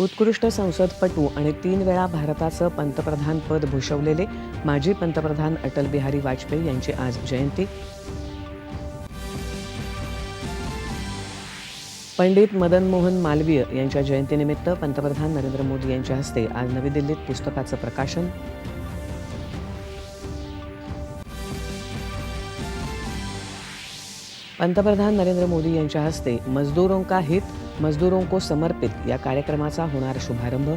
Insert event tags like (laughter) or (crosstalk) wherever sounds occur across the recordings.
उत्कृष्ट संसदपटू आणि तीन वेळा भारताचं पंतप्रधान पद भूषवलेले माजी पंतप्रधान अटल बिहारी वाजपेयी यांची आज जयंती. पंडित मदन मोहन मालवीय यांच्या जयंतीनिमित्त पंतप्रधान नरेंद्र मोदी यांच्या हस्ते आज नवी दिल्लीत पुस्तकाचं प्रकाशन. पंतप्रधान नरेंद्र मोदी यांच्या हस्ते मजदूरों का हित मजदूरों को समर्पित या कार्यक्रमाचा होणार शुभारंभ.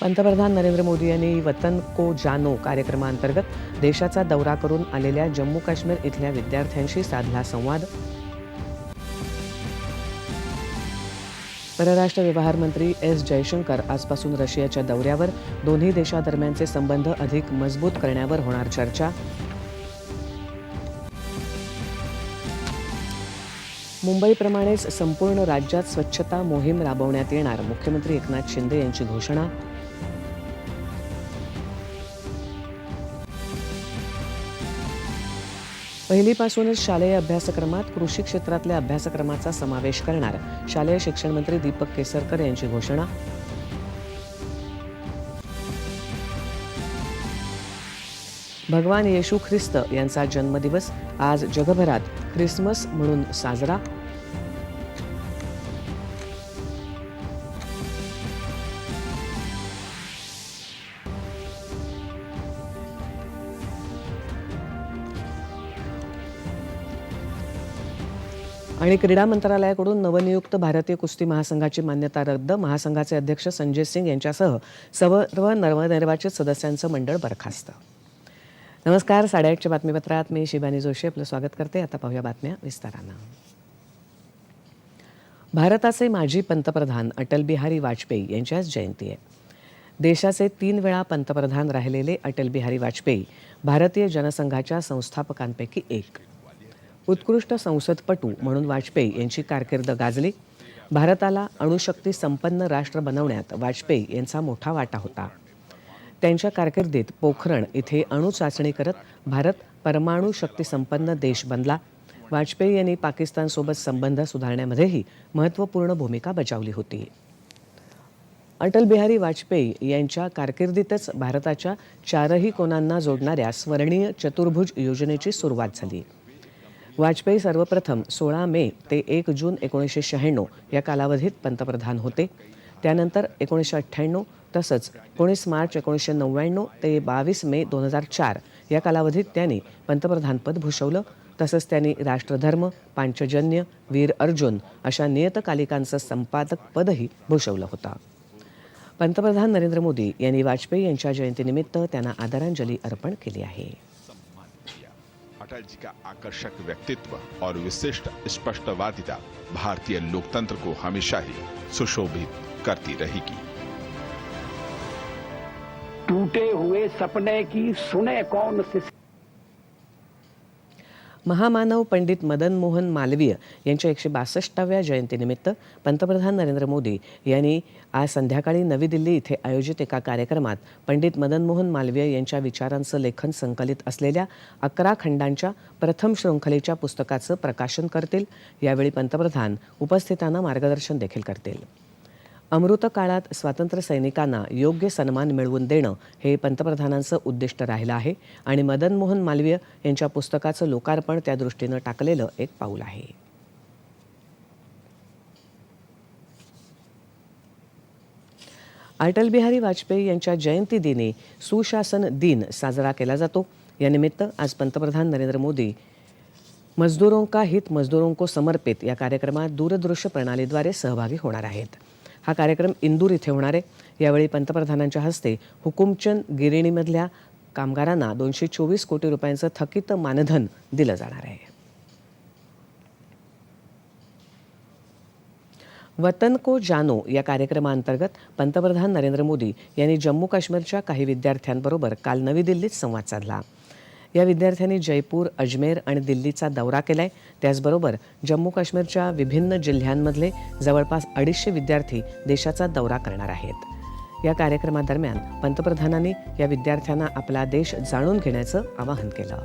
पंतप्रधान नरेंद्र मोदी यांनी वतन को जानो कार्यक्रमांतर्गत देशाचा दौरा करून आलेल्या जम्मू काश्मीर इथल्या विद्यार्थ्यांशी साधला संवाद. परराष्ट्र व्यवहार मंत्री एस जयशंकर आजपासून रशियाच्या दौऱ्यावर. दोन्ही देशादरम्यानचे संबंध अधिक मजबूत करण्यावर होणार चर्चा. मुंबईप्रमाणेच संपूर्ण राज्यात स्वच्छता मोहीम राबवण्यात येणार मुख्यमंत्री एकनाथ शिंदे यांची घोषणा. पहिलीपासूनच शालेय अभ्यासक्रमात कृषी क्षेत्रातल्या अभ्यासक्रमाचा समावेश करणार शालेय शिक्षण मंत्री दीपक केसरकर यांची घोषणा. भगवान येशू ख्रिस्त यांचा जन्मदिवस आज जगभरात ख्रिसमस म्हणून साजरा. आणि क्रीडा मंत्रालयाकडून नवनियुक्त भारतीय कुस्ती महासंघाची मान्यता रद्द. महासंघाचे अध्यक्ष संजय सिंग यांच्यासह सर्व नवनिर्वाचित सदस्यांचं मंडळ बरखास्त. नमस्कार साडेआठच्या बातमीपत्रात मी शिवानी जोशी आपलं स्वागत करते. आता पाहूया बातम्या विस्तारानं. भारताचे माजी पंतप्रधान अटल बिहारी वाजपेयी यांची आज जयंती आहे. देशाचे तीन वेळा पंतप्रधान राहिलेले अटल बिहारी वाजपेयी भारतीय जनसंघाच्या संस्थापकांपैकी एक. उत्कृष्ट संसदपटू म्हणून वाजपेयी यांची कारकीर्द गाजली. भारताला अणुशक्ती संपन्न राष्ट्र बनवण्यात वाजपेयी यांचा मोठा वाटा होता. त्यांच्या कारकिर्दीत पोखरण इथे अणु चाचणी करत भारत परमाणु शक्ती संपन्न देश बनला. वाजपेयी यांनी पाकिस्तानसोबत संबंध सुधारण्यामध्येही महत्त्वपूर्ण भूमिका बजावली होती. अटल बिहारी वाजपेयी यांच्या कारकिर्दीतच भारताच्या चारही कोणांना जोडणाऱ्या स्वर्णीय चतुर्भुज योजनेची सुरुवात झाली. वाजपेयी सर्वप्रथम सोळा मे ते एक जून एकोणीसशे शहाण्णव या कालावधीत पंतप्रधान होते. त्यानंतर एकोणीसशे अठ्ठ्याण्णव तसंच एकोणीस मार्च एकोणीसशे नव्याण्णव ते बावीस मे दोन हजार चार या कालावधीत त्यांनी पंतप्रधानपद भूषवलं. तसंच त्यांनी राष्ट्रधर्म पांचजन्य वीर अर्जुन अशा नियतकालिकांचं संपादक पदही भूषवलं होतं. पंतप्रधान नरेंद्र मोदी यांनी वाजपेयी यांच्या जयंतीनिमित्त त्यांना आदरांजली अर्पण केली आहे. अटल जी का आकर्षक व्यक्तित्व और विशिष्ट स्पष्टवादिता भारतीय लोकतंत्र को हमेशा ही सुशोभित करती रहेगी। टूटे हुए सपने की सुने कौन सी महामानव पंडित मदन मोहन मालवीय यांच्या एकशे बासष्टाव्या जयंतीनिमित्त पंतप्रधान नरेंद्र मोदी यांनी आज संध्याकाळी नवी दिल्ली इथे आयोजित एका कार्यक्रमात पंडित मदन मोहन मालवीय यांच्या विचारांचं लेखन संकलित असलेल्या अकरा खंडांच्या प्रथम शृंखलेच्या पुस्तकाचं प्रकाशन करतील. यावेळी पंतप्रधान उपस्थितांना मार्गदर्शन देखील करतील. अमृत काळात स्वातंत्र्य सैनिकांना योग्य सन्मान मिळवून देणं हे पंतप्रधानांचं उद्दिष्ट राहिलं आहे. आणि मदन मोहन मालवीय यांच्या पुस्तकाचं लोकार्पण त्या दृष्टीनं टाकलेलं एक पाऊल आहे. अटल बिहारी वाजपेयी यांच्या जयंती दिनी सुशासन दिन साजरा केला जातो. यानिमित्त आज पंतप्रधान नरेंद्र मोदी मजदूरों का हित मजदूरों को समर्पित या कार्यक्रमात दूरदृश्य प्रणालीद्वारे सहभागी होणार आहेत. हा कार्यक्रम इंदूर इथे होणार आहे. यावेळी पंतप्रधानांच्या हस्ते हुकुमचंद गिरणीमधल्या कामगारांना दोनशे चोवीस कोटी रुपयांचं थकीत मानधन दिलं जाणार आहे. वतन को जानो या कार्यक्रमाअंतर्गत पंतप्रधान नरेंद्र मोदी यांनी जम्मू काश्मीरच्या काही विद्यार्थ्यांबरोबर काल नवी दिल्लीत संवाद साधला. या विद्यार्थ्यांनी जयपूर अजमेर आणि दिल्लीचा दौरा केलाय. त्याचबरोबर जम्मू काश्मीरच्या विभिन्न जिल्ह्यांमधले जवळपास अडीचशे विद्यार्थी देशाचा दौरा करणार आहेत. या कार्यक्रमादरम्यान पंतप्रधानांनी या विद्यार्थ्यांना आपला देश जाणून घेण्याचं आवाहन केलं.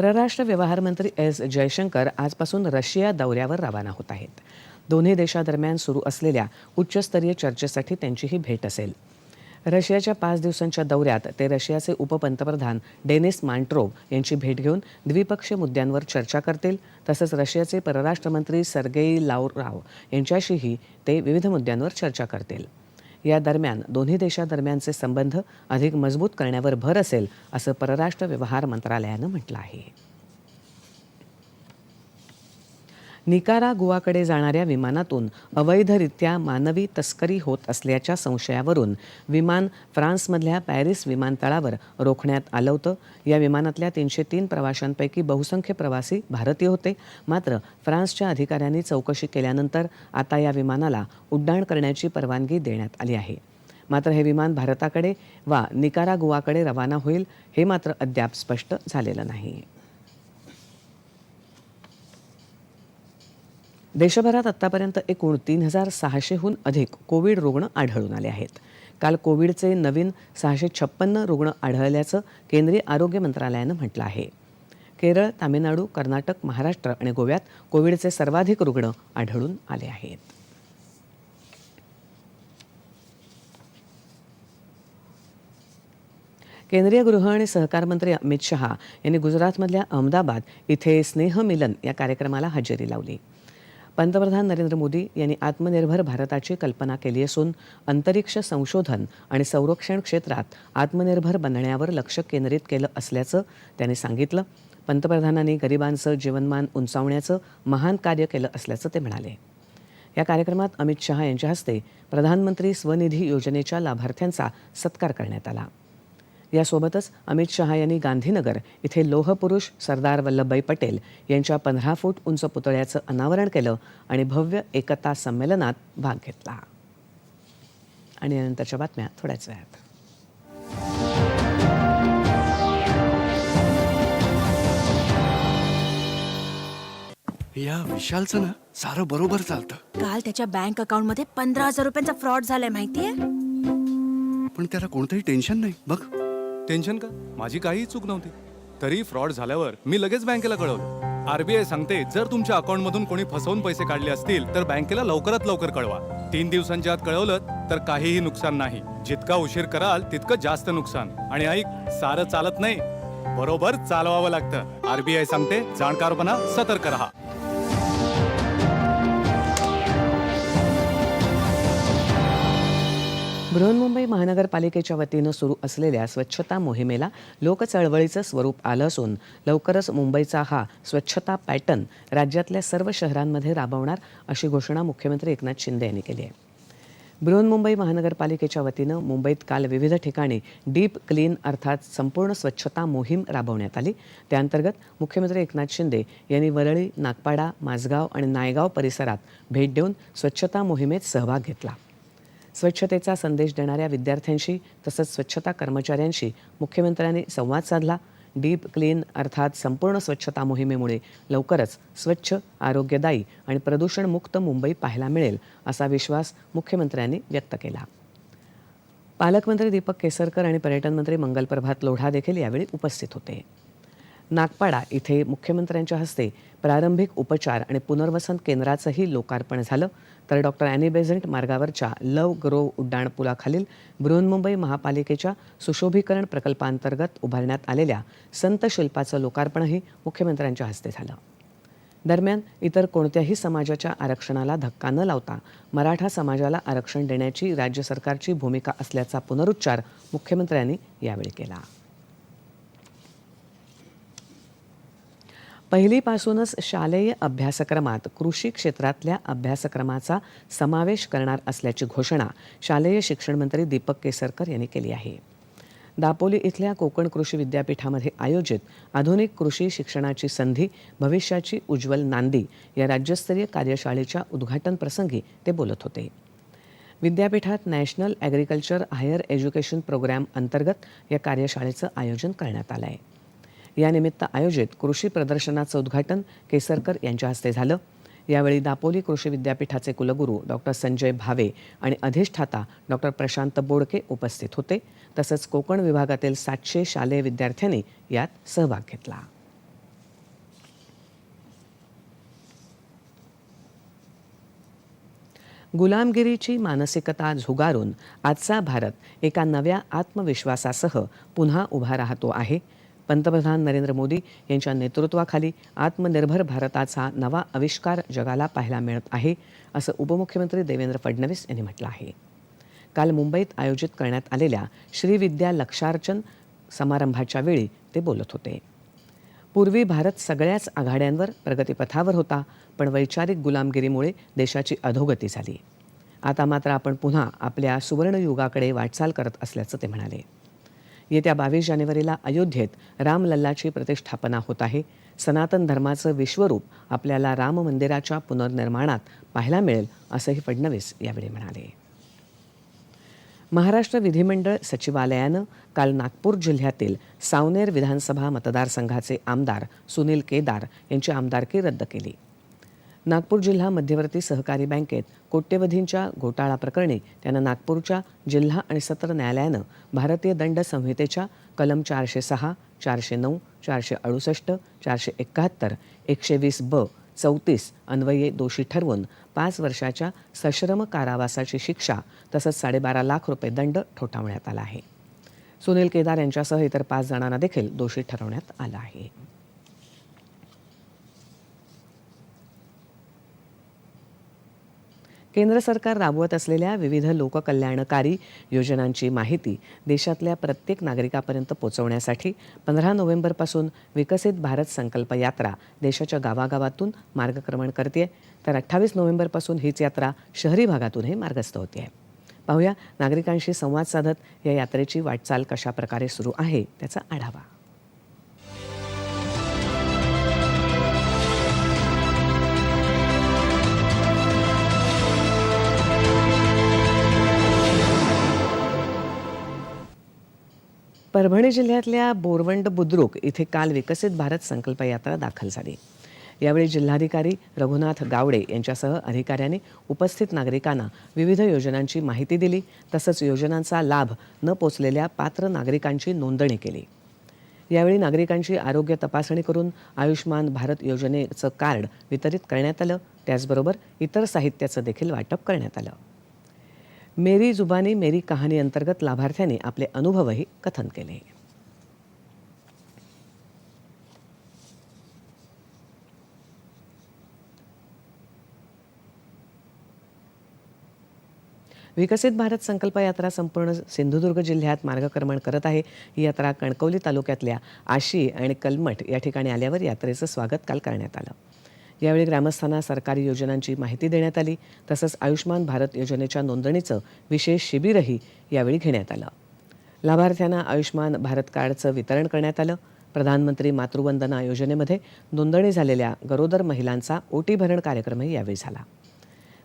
परराष्ट्र व्यवहार मंत्री एस जयशंकर आजपासून रशिया दौऱ्यावर रवाना होत आहेत. दोन्ही देशादरम्यान सुरू असलेल्या उच्चस्तरीय चर्चेसाठी त्यांची ही भेट असेल. रशियाच्या पाच दिवसांच्या दौऱ्यात ते रशियाचे उपपंतप्रधान डेनिस मांट्रोव यांची भेट घेऊन द्विपक्षीय मुद्द्यांवर चर्चा करतील तसंच रशियाचे परराष्ट्रमंत्री सर्गेई लावराव यांच्याशीही ते विविध मुद्द्यांवर चर्चा करतील. या दरम्यान दोन्ही देशादरम्यानचे संबंध अधिक मजबूत करण्यावर भर असेल असं परराष्ट्र व्यवहार मंत्रालयानं म्हटलं आहे. निकारा गुवाकडे जाणाऱ्या विमानातून अवैधरित्या मानवी तस्करी होत असल्याच्या संशयावरून विमान फ्रान्समधल्या पॅरिस विमानतळावर रोखण्यात आलं होतं. या विमानातल्या तीनशे तीन प्रवाशांपैकी बहुसंख्य प्रवासी भारतीय होते. मात्र फ्रान्सच्या अधिकाऱ्यांनी चौकशी केल्यानंतर आता या विमानाला उड्डाण करण्याची परवानगी देण्यात आली आहे. मात्र हे विमान भारताकडे वा निकारा गुवाकडे रवाना होईल हे मात्र अद्याप स्पष्ट झालेलं नाही. देशभरात आत्तापर्यंत एकूण तीन हजार सहाशेहून अधिक कोविड रुग्ण आढळून आले आहेत. काल कोविडचे नवीन सहाशे छप्पन्न रुग्ण आढळल्याचं केंद्रीय आरोग्य मंत्रालयानं म्हटलं आहे. केरळ तामिळनाडू कर्नाटक महाराष्ट्र आणि गोव्यात कोविडचे सर्वाधिक रुग्ण आढळून आले आहेत. केंद्रीय गृह आणि सहकार मंत्री अमित शहा यांनी गुजरातमधल्या अहमदाबाद इथे स्नेह मिलन या कार्यक्रमाला हजेरी लावली. पंतप्रधान नरेंद्र मोदी यांनी आत्मनिर्भर भारताची कल्पना केली असून अंतरिक्ष संशोधन आणि संरक्षण क्षेत्रात आत्मनिर्भर बनण्यावर लक्ष केंद्रित केलं असल्याचं त्यांनी सांगितलं. पंतप्रधानांनी गरिबांचं जीवनमान उंचावण्याचं महान कार्य केलं असल्याचं ते म्हणाले. या कार्यक्रमात अमित शहा यांच्या हस्ते प्रधानमंत्री स्वनिधी योजनेच्या लाभार्थ्यांचा सत्कार करण्यात आला. यासोबतच अमित शहा यांनी गांधीनगर इथे लोहपुरुष सरदार वल्लभभाई पटेल यांच्या पंधरा फूट उंच पुतळ्याचं अनावरण केलं आणि भव्य एकता संमेलनात भाग घेतला. आणि यानंतरच्या बातम्या थोड्याच वेळात. या विशालचं ना सारं बरोबर चालतं. काल त्याच्या बँक अकाउंटमध्ये पंधरा हजार रुपयांचा फ्रॉड झालाय माहितीये? पण त्याला कोणतंही टेन्शन नाही बघ. टेन्शन का? माझी काहीही चूक नव्हती. तरी फ्रॉड झाल्यावर मी लगेच बँकेला कळवलं. आरबीआय सांगते जर तुमच्या अकाउंट मधून कोणी फसवून पैसे काढले असतील तर बँकेला लवकरात लवकर कळवा. तीन दिवसांच्या आत कळवलं तर काहीही नुकसान नाही. जितका उशीर कराल तितकं जास्त नुकसान. आणि ऐक सारं चालत नाही. बरोबर चालवावं लागतं. आरबीआय सांगते जाणकारपणा सतर्क राहा. बृहन्मुंबई महानगरपालिकेच्या वतीनं सुरू असलेल्या स्वच्छता मोहिमेला लोकचळवळीचं स्वरूप आलं असून लवकरच मुंबईचा हा स्वच्छता पॅटर्न राज्यातल्या सर्व शहरांमध्ये राबवणार अशी घोषणा मुख्यमंत्री एकनाथ शिंदे यांनी केली आहे. बृहन्मुंबई महानगरपालिकेच्या वतीनं मुंबईत काल विविध ठिकाणी डीप क्लीन अर्थात संपूर्ण स्वच्छता मोहीम राबवण्यात आली. त्याअंतर्गत मुख्यमंत्री एकनाथ शिंदे यांनी वरळी नागपाडा माझगाव आणि नायगाव परिसरात भेट देऊन स्वच्छता मोहिमेत सहभाग घेतला. स्वच्छतेचा संदेश देणाऱ्या विद्यार्थ्यांशी तसंच स्वच्छता कर्मचाऱ्यांशी मुख्यमंत्र्यांनी संवाद साधला. डीप क्लीन अर्थात संपूर्ण स्वच्छता मोहिमेमुळे लवकरच स्वच्छ आरोग्यदायी आणि प्रदूषणमुक्त मुंबई पाहायला मिळेल असा विश्वास मुख्यमंत्र्यांनी व्यक्त केला. पालकमंत्री दीपक केसरकर आणि पर्यटन मंत्री मंगल प्रभात लोढा देखील यावेळी उपस्थित होते. नागपाडा इथे मुख्यमंत्र्यांच्या हस्ते प्रारंभिक उपचार आणि पुनर्वसन केंद्राचंही लोकार्पण झालं. तर डॉक्टर अॅनी बेझंट मार्गावरच्या लव ग्रोव उड्डाणपुलाखालील बृहन्मुंबई महापालिकेच्या सुशोभीकरण प्रकल्पांतर्गत उभारण्यात आलेल्या संत शिल्पाचं लोकार्पणही मुख्यमंत्र्यांच्या हस्ते झालं. दरम्यान इतर कोणत्याही समाजाच्या आरक्षणाला धक्का न लावता मराठा समाजाला आरक्षण देण्याची राज्य सरकारची भूमिका असल्याचा पुनरुच्चार मुख्यमंत्र्यांनी यावेळी केला. पहिलीपासूनच शालेय अभ्यासक्रमात कृषी क्षेत्रातल्या अभ्यासक्रमाचा समावेश करणार असल्याची घोषणा शालेय शिक्षण मंत्री दीपक केसरकर यांनी केली आहे. दापोली इथल्या कोकण कृषी विद्यापीठामध्ये आयोजित आधुनिक कृषी शिक्षणाची संधी भविष्याची उज्ज्वल नांदी या राज्यस्तरीय कार्यशाळेच्या उद्घाटन प्रसंगी ते बोलत होते. विद्यापीठात national agriculture higher education programme अंतर्गत या कार्यशाळेचं आयोजन करण्यात आलं आहे यानिमित्त आयोजित कृषी प्रदर्शनाचं उद्घाटन केसरकर यांच्या हस्ते झालं. यावेळी दापोली कृषी विद्यापीठाचे कुलगुरू डॉक्टर संजय भावे आणि अधिष्ठाता डॉक्टर प्रशांत बोडके उपस्थित होते. तसंच कोकण विभागातील सातशे शालेय विद्यार्थ्यांनी यात सहभाग घेतला. गुलामगिरीची मानसिकता झुगारून आजचा भारत एका नव्या आत्मविश्वासासह पुन्हा उभा राहतो आहे. पंतप्रधान नरेंद्र मोदी यांच्या नेतृत्वाखाली आत्मनिर्भर भारताचा नवा आविष्कार जगाला पाहायला मिळत आहे असं उपमुख्यमंत्री देवेंद्र फडणवीस यांनी म्हटलं आहे. काल मुंबईत आयोजित करण्यात आलेल्या श्रीविद्या लक्षार्चन समारंभाच्या वेळी ते बोलत होते. पूर्वी भारत सगळ्याच आघाड्यांवर प्रगतीपथावर होता पण वैचारिक गुलामगिरीमुळे देशाची अधोगती झाली. आता मात्र आपण पुन्हा आपल्या सुवर्णयुगाकडे वाटचाल करत असल्याचं ते म्हणाले. येत्या बावीस जानेवारीला अयोध्येत रामलल्लाची प्रतिष्ठापना होत आहे. सनातन धर्माचं विश्वरूप आपल्याला राम मंदिराच्या पुनर्निर्माणात पाहायला मिळेल असंही फडणवीस यावेळी म्हणाले. महाराष्ट्र विधिमंडळ सचिवालयानं काल नागपूर जिल्ह्यातील सावनेर विधानसभा मतदारसंघाचे आमदार सुनील केदार यांची आमदारकी रद्द केली. नागपूर जिल्हा मध्यवर्ती सहकारी बँकेत कोट्यवधींच्या घोटाळा प्रकरणी त्यानं नागपूरच्या जिल्हा आणि सत्र न्यायालयानं भारतीय दंड संहितेच्या कलम चारशे सहा चारशे नऊ चारशे अडुसष्ट चारशे एकाहत्तर एकशे वीस ब चौतीस अन्वये दोषी ठरवून पाच वर्षाच्या सश्रम कारावासाची शिक्षा तसंच साडेबारा लाख रुपये दंड ठोठावण्यात आला आहे. सुनील केदार यांच्यासह इतर पाच जणांना देखील दोषी ठरवण्यात आलं आहे. केंद्र सरकार राबवत असलेल्या विविध लोककल्याणकारी योजनांची माहिती देशातल्या प्रत्येक नागरिकापर्यंत पोहोचवण्यासाठी पंधरा नोव्हेंबरपासून विकसित भारत संकल्प यात्रा देशाच्या गावागावातून मार्गक्रमण करते तर अठ्ठावीस नोव्हेंबरपासून हीच यात्रा शहरी भागातूनही मार्गस्थ होते पाहूया नागरिकांशी संवाद साधत या यात्रेची वाटचाल कशा प्रकारे सुरू आहे त्याचा आढावा. परभणी जिल्ह्यातल्या बोरवंड बुद्रुक इथे काल विकसित भारत संकल्प यात्रा दाखल झाली. यावेळी जिल्हाधिकारी रघुनाथ गावडे यांच्यासह अधिकाऱ्यांनी उपस्थित नागरिकांना विविध योजनांची माहिती दिली तसंच योजनांचा लाभ न पोचलेल्या पात्र नागरिकांची नोंदणी केली. यावेळी नागरिकांची आरोग्य तपासणी करून आयुष्मान भारत योजनेचं कार्ड वितरित करण्यात आलं त्याचबरोबर इतर साहित्याचं देखील वाटप करण्यात आलं. मेरी जुबानी मेरी कहाणी अंतर्गत लाभार्थ्यांनी आपले अनुभवही कथन केले. विकसित भारत संकल्प यात्रा संपूर्ण सिंधुदुर्ग जिल्ह्यात मार्गक्रमण करत आहे. ही यात्रा कणकवली तालुक्यातल्या आशी आणि कलमठ या ठिकाणी आल्यावर यात्रेचं स्वागत काल करण्यात आलं. यावेळी ग्रामस्थांना सरकारी योजनांची माहिती देण्यात आली. तसंच आयुष्मान भारत योजनेच्या नोंदणीचं विशेष शिबिरही यावेळी घेण्यात आलं. लाभार्थ्यांना आयुष्मान भारत कार्डचं वितरण करण्यात आलं. प्रधानमंत्री मातृवंदना योजनेमध्ये नोंदणी झालेल्या गरोदर महिलांचा ओटी भरण कार्यक्रमही यावेळी झाला.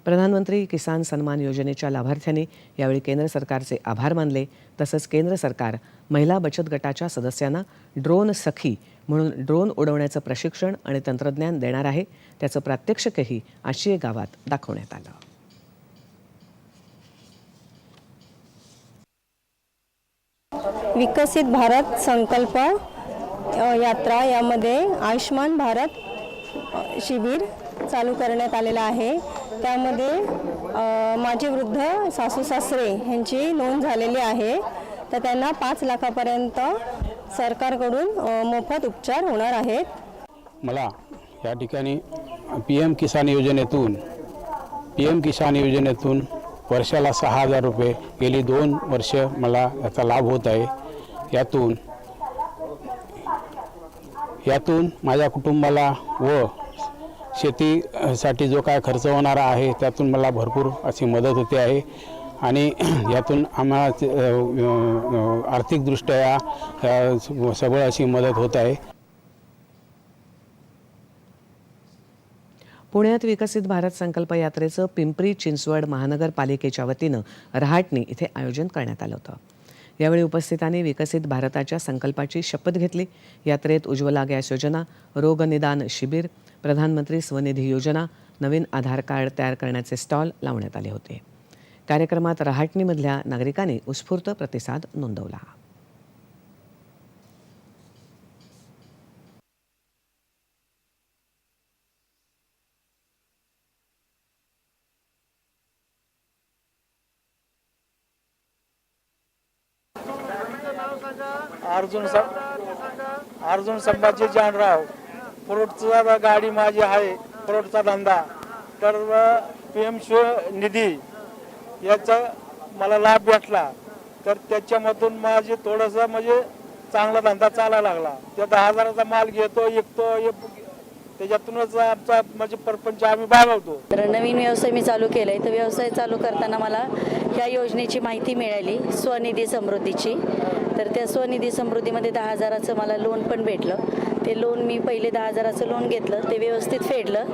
प्रधानमंत्री किसान सन्मान योजनेच्या लाभार्थ्यांनी यावेळी केंद्र सरकारचे आभार मानले. तसंच केंद्र सरकार महिला बचत गटाच्या सदस्यांना ड्रोन सखी म्हणून ड्रोन उडवण्याचं प्रशिक्षण आणि तंत्रज्ञान देणार आहे. त्याचं प्रात्यक्षिकही आशिये गावात दाखवण्यात आलं. विकसित भारत संकल्प यात्रा यामध्ये आयुष्मान भारत शिबिर चालू करण्यात आलेलं आहे. त्यामध्ये माझे वृद्ध सासू सासरे यांची नोंद झालेली आहे. तर त्यांना पाच लाखापर्यंत सरकारकडून मोफत उपचार होणार आहेत. मला या ठिकाणी पी एम किसान योजनेतून पी एम किसान योजनेतून वर्षाला सहा हजार रुपये गेली दोन वर्ष मला याचा लाभ होत आहे. यातून यातून माझ्या कुटुंबाला व शेतीसाठी जो काय खर्च होणारा आहे त्यातून मला भरपूर अशी मदत होते आहे. आणि (clears throat) यातून आम्हाला आर्थिकदृष्ट्या अ, सबळ अशी मदत होत आहे. पुण्यात विकसित भारत संकल्प यात्रेचं पिंपरी चिंचवड महानगरपालिकेच्या वतीनं रहाटणी इथे आयोजन करण्यात आलं होतं. यावेळी उपस्थितांनी विकसित भारताच्या संकल्पाची शपथ घेतली. यात्रेत उज्ज्वला गॅस योजना रोगनिदान शिबिर प्रधानमंत्री स्वनिधी योजना नवीन आधार कार्ड तयार करण्याचे स्टॉल लावण्यात आले होते. कार्यक्रमात रहाटणीमधल्या नागरिकांनी उत्स्फूर्त प्रतिसाद नोंदवला. अर्जुन अर्जुन संभाजी जानराव पुरोडचा गाडी माझी आहे पुरोडचा धंदा. तर पी एम निधी याचा मला लाभ भेटला. तर त्याच्यामधून माझे थोडंसं म्हणजे चांगला धंदा चालायला लागला. त्या दहा हजाराचा माल घेतो विकतो त्याच्यातूनच आमचा म्हणजे परपंच आम्ही भागवतो तर नवीन व्यवसाय मी चालू केला आहे. तर व्यवसाय चालू करताना मला ह्या योजनेची माहिती मिळाली स्वनिधी समृद्धीची. तर त्या स्वनिधी समृद्धीमध्ये दहा हजाराचं मला लोन पण भेटलं. ते लोन मी पहिले दहा हजाराचं लोन घेतलं. ते व्यवस्थित फेडलं.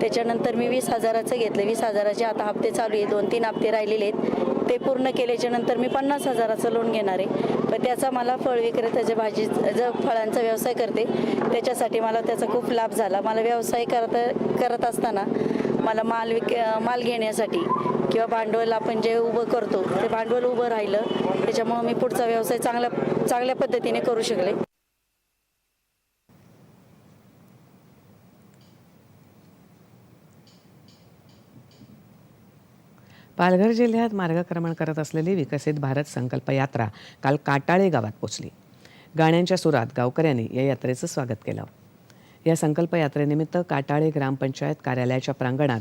त्याच्यानंतर मी वीस हजाराचं घेतलं. वीस हजाराचे आता हप्ते चालू आहे. दोन तीन हप्ते राहिलेले आहेत. ते पूर्ण केल्याच्यानंतर मी पन्नास हजाराचं लोन घेणार आहे. पण त्याचा मला फळ विक्रेत्याच्या भाजी जो फळांचा व्यवसाय करते त्याच्यासाठी मला त्याचा खूप लाभ झाला. मला व्यवसाय करत करत असताना मला माल विक माल घेण्यासाठी किंवा भांडवल आपण जे उभं करतो ते भांडवल उभं राहिलं त्याच्यामुळं मी पुढचा व्यवसाय चांगल्या चांगल्या पद्धतीने करू शकले. पालघर जिल्ह्यात मार्गक्रमण करत असलेली विकसित भारत संकल्प यात्रा काल काटाळे गावात पोचली. गाण्यांच्या सुरात गावकऱ्यांनी या यात्रेचं स्वागत केलं. या संकल्प यात्रेनिमित्त काटाळे ग्रामपंचायत कार्यालयाच्या प्रांगणात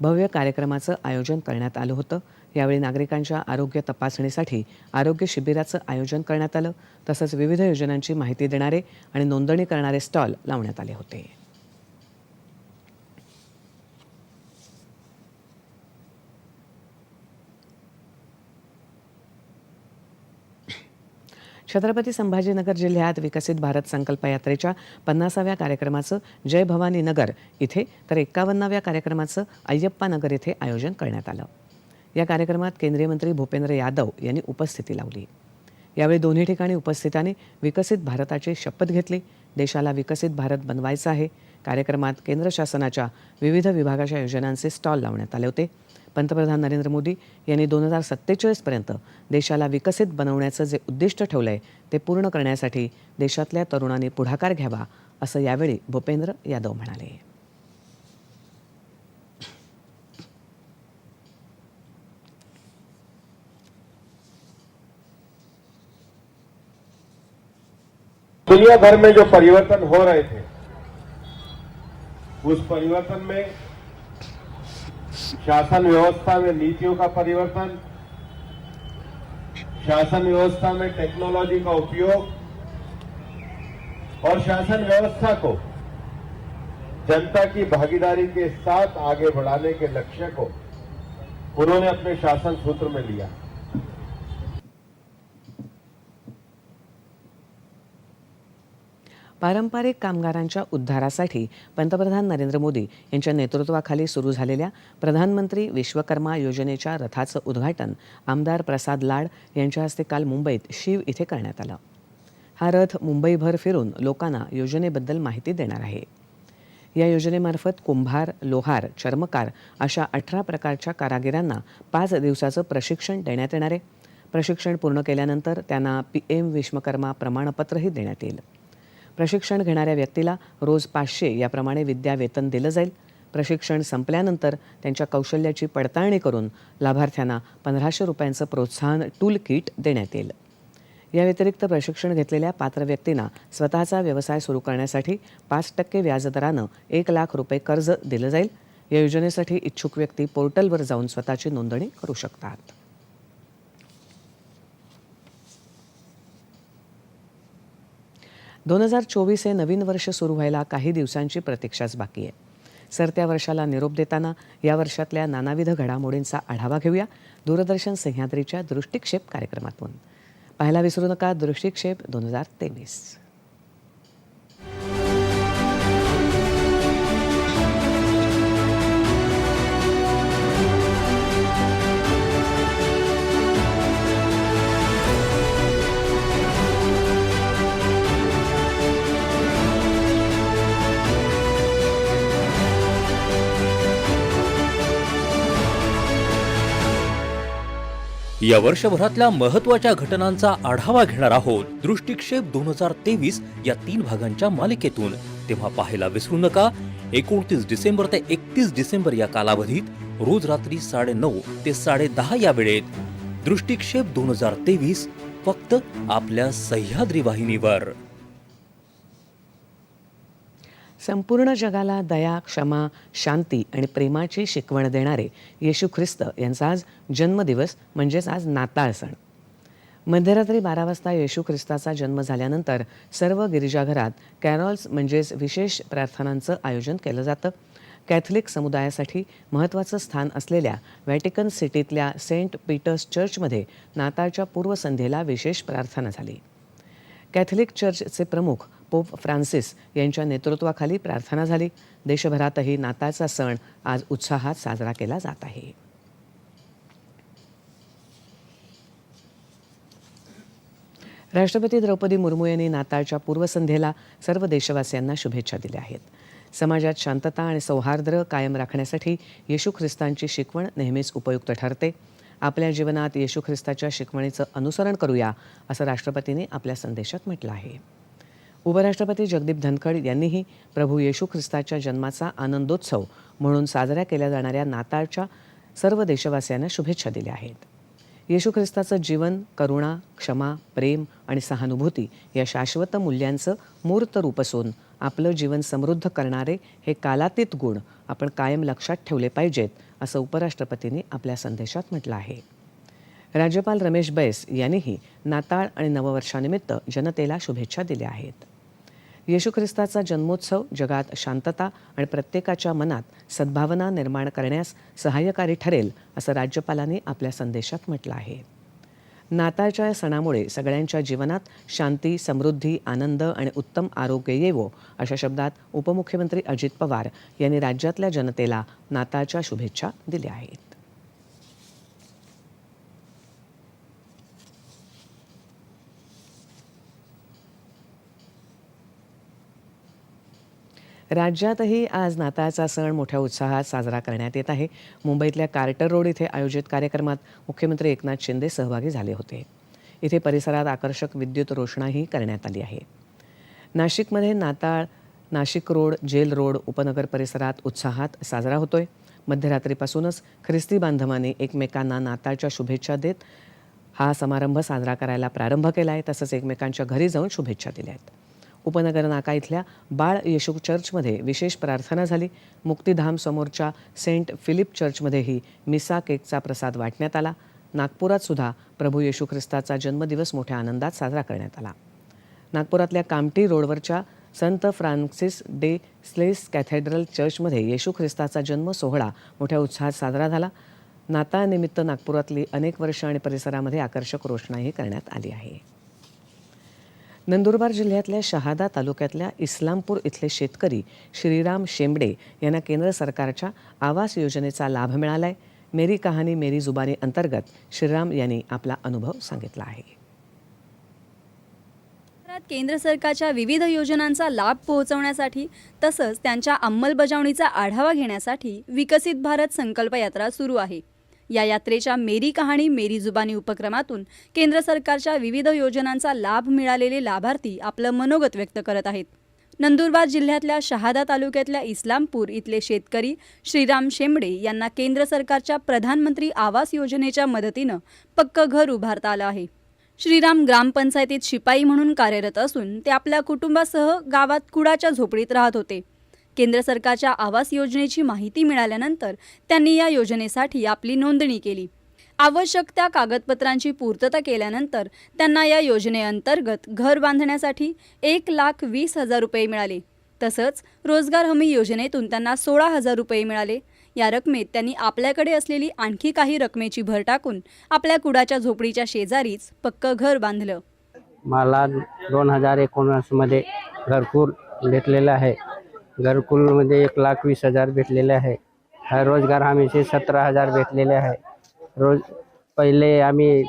भव्य कार्यक्रमाचं आयोजन करण्यात आलं होतं. यावेळी नागरिकांच्या आरोग्य तपासणीसाठी आरोग्य शिबिराचं आयोजन करण्यात आलं. तसंच विविध योजनांची माहिती देणारे आणि नोंदणी करणारे स्टॉल लावण्यात आले होते. छत्रपती संभाजीनगर जिल्ह्यात विकसित भारत संकल्प यात्रेच्या पन्नासाव्या कार्यक्रमाचं जय भवानी नगर इथे तर एक्कावन्नाव्या कार्यक्रमाचं अय्यप्पा नगर इथे आयोजन करण्यात आलं. या कार्यक्रमात केंद्रीय मंत्री भूपेंद्र यादव यांनी उपस्थिती लावली. यावेळी दोन्ही ठिकाणी उपस्थितांनी विकसित भारताची शपथ घेतली. देशाला विकसित भारत बनवायचा आहे. कार्यक्रमात केंद्र शासनाच्या विविध विभागाच्या योजनांचे स्टॉल लावण्यात आले होते. पंतप्रधान नरेंद्र मोदी यांनी दोन हजार सत्तेचाळीसपर्यंत देशाला विकसित बनवण्याचं जे उद्दिष्ट ठेवलं आहे ते पूर्ण करण्यासाठी देशातल्या तरुणांनी पुढाकार घ्यावा असं यावेळी भूपेंद्र यादव म्हणाले. दुनिया भर में जो परिवर्तन हो रहे थे उस परिवर्तन में शासन व्यवस्था में नीतियों का परिवर्तन, शासन व्यवस्था में टेक्नोलॉजी का उपयोग और शासन व्यवस्था को जनता की भागीदारी के साथ आगे बढ़ाने के लक्ष्य को उन्होंने अपने शासन सूत्र में लिया। पारंपरिक कामगारांच्या उद्धारासाठी पंतप्रधान नरेंद्र मोदी यांच्या नेतृत्वाखाली सुरू झालेल्या प्रधानमंत्री विश्वकर्मा योजनेच्या रथाचं उद्घाटन आमदार प्रसाद लाड यांच्या हस्ते काल मुंबईत शिव इथे करण्यात आलं. हा रथ मुंबईभर फिरून लोकांना योजनेबद्दल माहिती देणार आहे. या योजनेमार्फत कुंभार लोहार चर्मकार अशा अठरा प्रकारच्या कारागिरांना पाच दिवसाचं प्रशिक्षण देण्यात येणार आहे. प्रशिक्षण पूर्ण केल्यानंतर त्यांना पी एम विश्वकर्मा प्रमाणपत्रही देण्यात येईल. प्रशिक्षण घेणाऱ्या व्यक्तीला रोज पाचशे याप्रमाणे विद्यावेतन दिलं जाईल. प्रशिक्षण संपल्यानंतर त्यांच्या कौशल्याची पडताळणी करून लाभार्थ्यांना पंधराशे रुपयांचं प्रोत्साहन टूल किट देण्यात येईल. या व्यतिरिक्त प्रशिक्षण घेतलेल्या पात्र व्यक्तींना स्वतःचा व्यवसाय सुरू करण्यासाठी पाच टक्के व्याजदरानं एक लाख रुपये कर्ज दिलं जाईल. या योजनेसाठी इच्छुक व्यक्ती पोर्टलवर जाऊन स्वतःची नोंदणी करू शकतात. दोन हजार चोवीस हे नवीन वर्ष सुरू व्हायला काही दिवसांची प्रतीक्षाच बाकी आहे. सरत्या वर्षाला निरोप देताना या वर्षातल्या नानाविध घडामोडींचा आढावा घेऊया. दूरदर्शन सह्याद्रीच्या दृष्टिक्षेप कार्यक्रमातून. पाहायला विसरू नका दृष्टिक्षेप दोन हजार तेवीस. या वर्षभरातल्या महत्त्वाच्या घटनांचा आढावा घेणार आहोत दृष्टिक्षेप दोन हजार तेवीस या तीन भागांच्या मालिकेतून. तेव्हा पाहायला विसरू नका एकोणतीस डिसेंबर ते एकतीस डिसेंबर या कालावधीत रोज रात्री साडे नऊ ते साडे दहा या वेळेत. दृष्टिक्षेप दोन हजार तेवीस फक्त आपल्या सह्याद्री वाहिनीवर. संपूर्ण जगाला दया क्षमा शांती आणि प्रेमाची शिकवण देणारे येशू ख्रिस्त यांचा आज जन्मदिवस म्हणजेच आज नाताळ सण. मध्यरात्री बारा वाजता येशू ख्रिस्ताचा जन्म झाल्यानंतर सर्व गिरिजाघरात कॅरॉल्स म्हणजेच विशेष प्रार्थनांचं आयोजन केलं जातं. कॅथलिक समुदायासाठी महत्त्वाचं स्थान असलेल्या व्हॅटिकन सिटीतल्या सेंट पीटर्स चर्चमध्ये नाताळच्या पूर्वसंध्येला विशेष प्रार्थना झाली. कॅथलिक चर्चचे प्रमुख पोप फ्रान्सिस यांच्या नेतृत्वाखाली प्रार्थना झाली. देशभरातही नाताळचा सण आज उत्साहात साजरा केला जात आहे. राष्ट्रपती द्रौपदी मुर्मू यांनी नाताळच्या पूर्वसंध्येला सर्व देशवासियांना शुभेच्छा दिल्या आहेत. समाजात शांतता आणि सौहार्द कायम राखण्यासाठी येशू ख्रिस्तांची शिकवण नेहमीच उपयुक्त ठरते. आपल्या जीवनात येशू ख्रिस्ताच्या शिकवणीचं अनुसरण करूया असं राष्ट्रपतींनी आपल्या संदेशात म्हटलं आहे. उपराष्ट्रपती जगदीप धनखड यांनीही प्रभू येशू ख्रिस्ताच्या जन्माचा आनंदोत्सव म्हणून साजऱ्या केल्या जाणाऱ्या नाताळच्या सर्व देशवासियांना शुभेच्छा दिल्या आहेत. येशू ख्रिस्ताचं जीवन करुणा क्षमा प्रेम आणि सहानुभूती या शाश्वत मूल्यांचं मूर्त रूप असून आपलं जीवन समृद्ध करणारे हे कालातीत गुण आपण कायम लक्षात ठेवले पाहिजेत असं उपराष्ट्रपतींनी आपल्या संदेशात म्हटलं आहे. राज्यपाल रमेश बैस यांनीही नाताळ आणि नववर्षानिमित्त जनतेला शुभेच्छा दिल्या आहेत. येशू ख्रिस्ताचा जन्मोत्सव जगात शांतता आणि प्रत्येकाच्या मनात सद्भावना निर्माण करण्यास सहाय्यकारी ठरेल असं राज्यपालांनी आपल्या संदेशात म्हटलं आहे. नाताळच्या या सणामुळे सगळ्यांच्या जीवनात शांती समृद्धी आनंद आणि उत्तम आरोग्य येवो अशा शब्दात उपमुख्यमंत्री अजित पवार यांनी राज्यातल्या जनतेला नाताळच्या शुभेच्छा दिल्या आहेत. राज्यातही आज नाताळचा सण मोठ्या उत्साहात साजरा करण्यात येत आहे. मुंबईतल्या कार्टर रोड इथे आयोजित कार्यक्रमात मुख्यमंत्री एकनाथ शिंदे सहभागी झाले होते. इथे परिसरात आकर्षक विद्युत रोषणाही करण्यात आली आहे. नाशिकमध्ये नाताळ नाशिक रोड जेल रोड उपनगर परिसरात उत्साहात साजरा होतोय. मध्यरात्रीपासूनच ख्रिस्ती बांधवांनी एकमेकांना नाताळच्या शुभेच्छा देत हा समारंभ साजरा करायला प्रारंभ केला आहे तसंच एकमेकांच्या घरी जाऊन शुभेच्छा दिल्या आहेत उपनगर नाका इथल्या बाळ येशू चर्चमध्ये विशेष प्रार्थना झाली. मुक्तिधाम समोरच्या सेंट फिलिप चर्चमध्येही मिसा केकचा प्रसाद वाटण्यात आला. नागपुरात सुद्धा प्रभू येशू ख्रिस्ताचा जन्मदिवस मोठ्या आनंदात साजरा करण्यात आला. नागपुरातल्या कामटी रोडवरच्या संत फ्रान्सिस डे स्लेस कॅथेड्रल चर्चमध्ये येशू ख्रिस्ताचा जन्म सोहळा मोठ्या उत्साहात साजरा झाला. नाताळनिमित्त नागपुरातली अनेक वर्ष आणि परिसरामध्ये आकर्षक रोषणाई करण्यात आली आहे. नंदुरबार जिल्ह्यातल्या शहादा तालुक्यातल्या इस्लामपूर इथले शेतकरी श्रीराम शेंबडे यांना केंद्र सरकारच्या आवास योजनेचा लाभ मिळालाय. मेरी कहाणी मेरी जुबानी अंतर्गत श्रीराम यांनी आपला अनुभव सांगितला आहे. केंद्र सरकारच्या विविध योजनांचा लाभ पोहोचवण्यासाठी तसंच त्यांच्या अंमलबजावणीचा आढावा घेण्यासाठी विकसित भारत संकल्प यात्रा सुरू आहे. या यात्रेच्या मेरी कहाणी मेरी जुबानी उपक्रमातून केंद्र सरकारच्या विविध योजनांचा लाभ मिळालेले लाभार्थी आपलं मनोगत व्यक्त करत आहेत. नंदुरबार जिल्ह्यातल्या शहादा तालुक्यातल्या इस्लामपूर इथले शेतकरी श्रीराम शेंबडे यांना केंद्र सरकारच्या प्रधानमंत्री आवास योजनेच्या मदतीनं पक्कं घर उभारता आलं आहे. श्रीराम ग्रामपंचायतीत शिपाई म्हणून कार्यरत असून ते आपल्या कुटुंबासह गावात कुडाच्या झोपडीत राहत होते. केंद्र सरकारच्या आवास योजनेची माहिती मिळाल्यानंतर त्यांनी या योजनेसाठी आपली नोंदणी केली. आवश्यक त्या कागदपत्रांची पूर्तता केल्यानंतर त्यांना या योजनेअंतर्गत घर बांधण्यासाठी एक लाख वीस हजार रुपये मिळाले. तसंच रोजगार हमी योजनेतून त्यांना सोळा हजार रुपये मिळाले. या रकमेत त्यांनी आपल्याकडे असलेली आणखी काही रकमेची भर टाकून आपल्या कुडाच्या झोपडीच्या शेजारीच पक्क घर बांधलं. मला दोन हजार एकोणीसमध्ये घरकुल घेतलेलं आहे. घरकुलमध्ये एक लाख वीस हजार भेटलेले आहे. हा रोजगार हमीचे सतरा हजार भेटलेले आहे. रोज पहिले आम्ही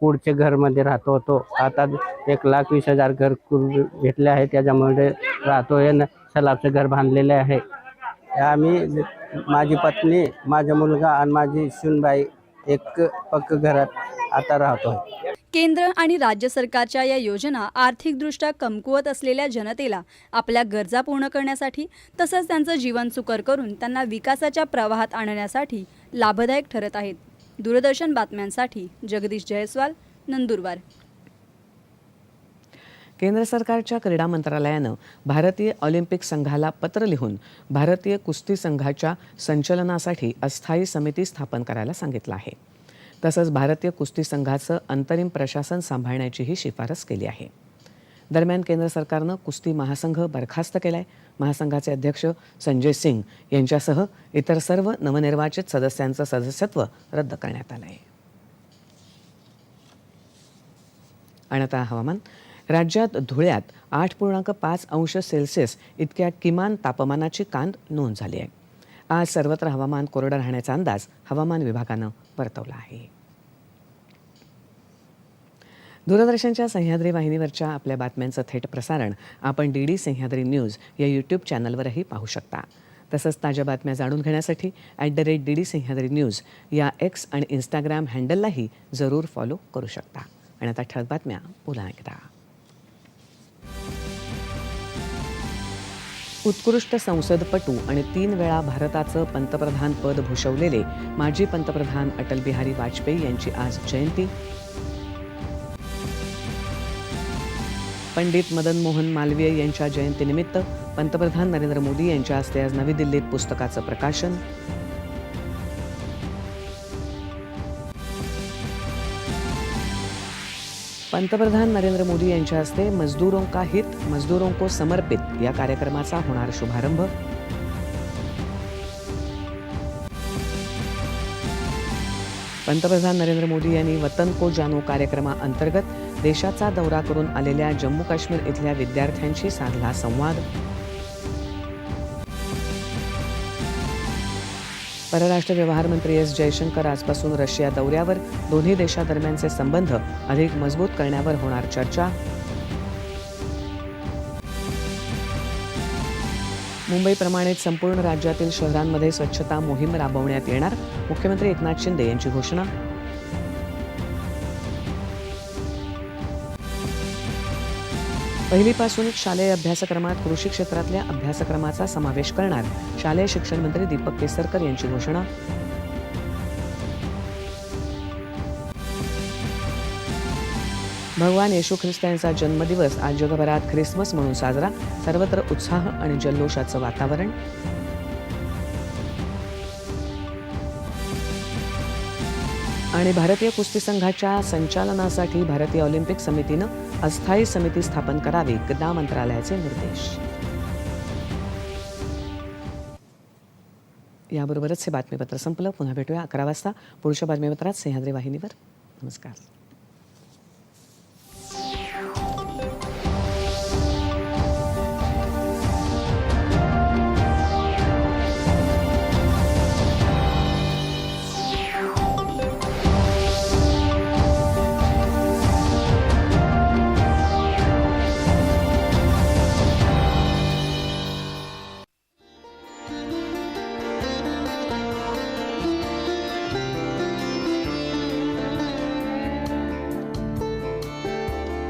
कुडचे घरमध्ये राहतो होतो. आता एक लाख वीस हजार घरकुल भेटले आहे. त्याच्यामुळे राहतो हे न सलाबचं घर बांधलेले आहे. आम्ही माझी पत्नी माझा मुलगा आणि माझी सुनबाई एक पक्क घरात आता राहतो. केंद्र आणि राज्य सरकारच्या या योजना आर्थिकदृष्ट्या कमकुवत असलेल्या जनतेला आपल्या गरजा पूर्ण करण्यासाठी तसंच त्यांचं जीवन सुकर करून त्यांना विकासाच्या प्रवाहात आणण्यासाठी लाभदायक ठरत आहेत. दूरदर्शन बातम्यांसाठी जगदीश जयस्वाल नंदुरबार. केंद्र सरकारच्या क्रीडा मंत्रालयानं भारतीय ऑलिम्पिक संघाला पत्र लिहून भारतीय कुस्ती संघाच्या संचलनासाठी अस्थायी समिती स्थापन करायला सांगितलं आहे. तसंच भारतीय कुस्ती संघाचं अंतरिम प्रशासन सांभाळण्याचीही शिफारस केली आहे. दरम्यान केंद्र सरकारनं कुस्ती महासंघ बरखास्त केलाय. महासंघाचे अध्यक्ष संजय सिंग यांच्यासह इतर सर्व नवनिर्वाचित सदस्यांचं सदस्यत्व रद्द करण्यात आलं आहे आणि आता हवामान. राज्यात धुळ्यात आठ पूर्णांक पाच अंश सेल्सिअस इतक्या किमान तापमानाची कांद नोंद झाली आहे. आज सर्वत्र हवामान कोरडं राहण्याचा अंदाज हवामान विभागानं परतवला आहे. दूरदर्शनच्या सह्याद्री वाहिनीवरच्या आपल्या बातम्यांचं थेट प्रसारण आपण डी डी सह्याद्री न्यूज या यूट्यूब चॅनलवरही पाहू शकता. तसंच ताज्या बातम्या जाणून घेण्यासाठी at the rate D D Sahyadri news या एक्स आणि इंस्टाग्राम हँडललाही जरूर फॉलो करू शकता. आणि आता ठळक बातम्या पुन्हा एकदा. उत्कृष्ट संसदपटू आणि तीन वेळा भारताचं पंतप्रधान पद भूषवलेले माजी पंतप्रधान अटल बिहारी वाजपेयी यांची आज जयंती. पंडित मदन मोहन मालवीय यांच्या जयंतीनिमित्त पंतप्रधान नरेंद्र मोदी यांच्या हस्ते आज नवी दिल्लीत पुस्तकाचं प्रकाशन. पंतप्रधान नरेंद्र मोदी यांच्या हस्ते मजदूरों का हित मजदूरों को समर्पित या कार्यक्रमाचा होणार शुभारंभ. पंतप्रधान नरेंद्र मोदी यांनी वतन को जानो कार्यक्रमाअंतर्गत देशाचा दौरा करून आलेल्या जम्मू काश्मीर इथल्या विद्यार्थ्यांशी साधला संवाद. परराष्ट्र व्यवहार मंत्री एस जयशंकर आजपासून रशिया दौऱ्यावर. दोन्ही देशादरम्यानचे संबंध अधिक मजबूत करण्यावर होणार चर्चा. मुंबईप्रमाणेच संपूर्ण राज्यातील शहरांमध्ये स्वच्छता मोहीम राबवण्यात येणार. मुख्यमंत्री एकनाथ शिंदे यांची घोषणा. पहिलीपासूनच शालेय अभ्यासक्रमात कृषी क्षेत्रातल्या अभ्यासक्रमाचा समावेश करणार शालेय शिक्षण मंत्री दीपक केसरकर यांची घोषणा. भगवान येशू ख्रिस्त यांचा जन्मदिवस आज जगभरात ख्रिसमस म्हणून साजरा. सर्वत्र उत्साह आणि जल्लोषाचं वातावरण. आणि भारतीय कुस्ती संघाच्या संचालनासाठी भारतीय ऑलिम्पिक समितीनं अस्थायी समिती स्थापन करावी क्रीडा मंत्रालयाचे निर्देश. याबरोबरच हे बातमीपत्र संपलं. पुन्हा भेटूया अकरा वाजता. पुढच्या बातमीपत्रात सह्याद्री वाहिनीवर. नमस्कार.